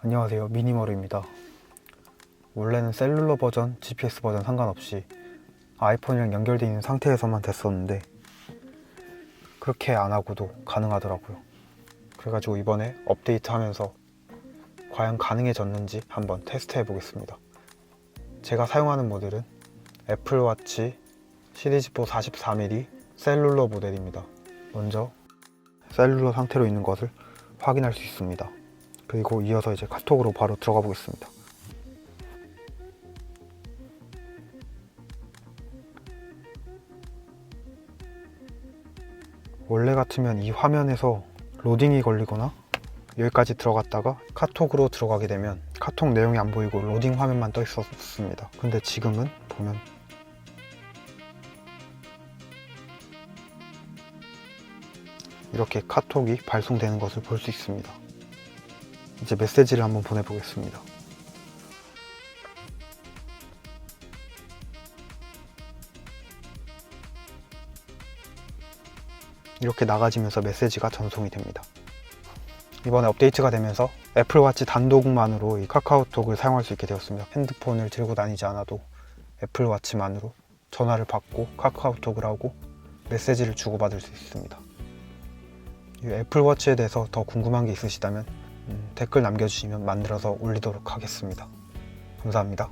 안녕하세요. 미니머루입니다. 원래는 셀룰러 버전, GPS 버전 상관없이 아이폰이랑 연결되어 있는 상태에서만 됐었는데 그렇게 안 하고도 가능하더라고요. 그래가지고 이번에 업데이트 하면서 과연 가능해졌는지 한번 테스트 해보겠습니다. 제가 사용하는 모델은 애플워치 시리즈4 44mm 셀룰러 모델입니다. 먼저 셀룰러 상태로 있는 것을 확인할 수 있습니다 그리고 이어서 이제 카톡으로 바로 들어가 보겠습니다. 원래 같으면 이 화면에서 로딩이 걸리거나 여기까지 들어갔다가 카톡으로 들어가게 되면 카톡 내용이 안 보이고 로딩 화면만 떠 있었습니다. 근데 지금은 보면 이렇게 카톡이 발송되는 것을 볼 수 있습니다. 이제 메시지를 한번 보내보겠습니다. 이렇게 나가지면서 메시지가 전송이 됩니다. 이번에 업데이트가 되면서 애플워치 단독만으로 이 카카오톡을 사용할 수 있게 되었습니다. 핸드폰을 들고 다니지 않아도 애플워치만으로 전화를 받고 카카오톡을 하고 메시지를 주고받을 수 있습니다. 이 애플워치에 대해서 더 궁금한 게 있으시다면 음, 댓글 남겨주시면 만들어서 올리도록 하겠습니다. 감사합니다.